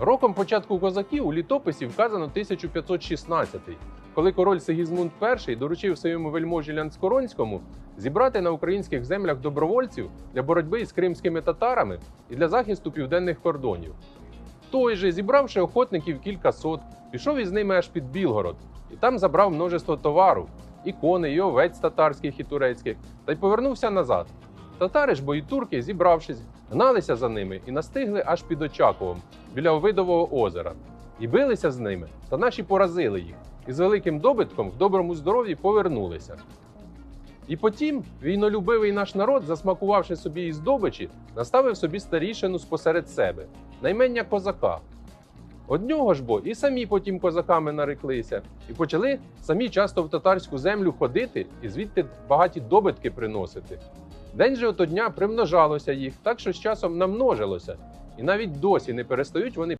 Роком початку козаків у літописі вказано 1516, коли король Сигізмунд І доручив своєму вельможі Лянскоронському зібрати на українських землях добровольців для боротьби із кримськими татарами і для захисту південних кордонів. Той же, зібравши охотників кілька сот, пішов із ними аж під Білгород, і там забрав множество товару, і коней, і овець татарських і турецьких, та й повернувся назад. Татари ж бо і турки, зібравшись, гналися за ними і настигли аж під Очаковом, біля Овидового озера, і билися з ними, та наші поразили їх, і з великим добитком в доброму здоров'ї повернулися. І потім війнолюбивий наш народ, засмакувавши собі із здобичі, наставив собі старішину спосеред себе, наймення козака. Од нього ж бо і самі потім козаками нареклися, і почали самі часто в татарську землю ходити і звідти багаті добитки приносити. День же ото дня примножалося їх, так що з часом намножилося, і навіть досі не перестають вони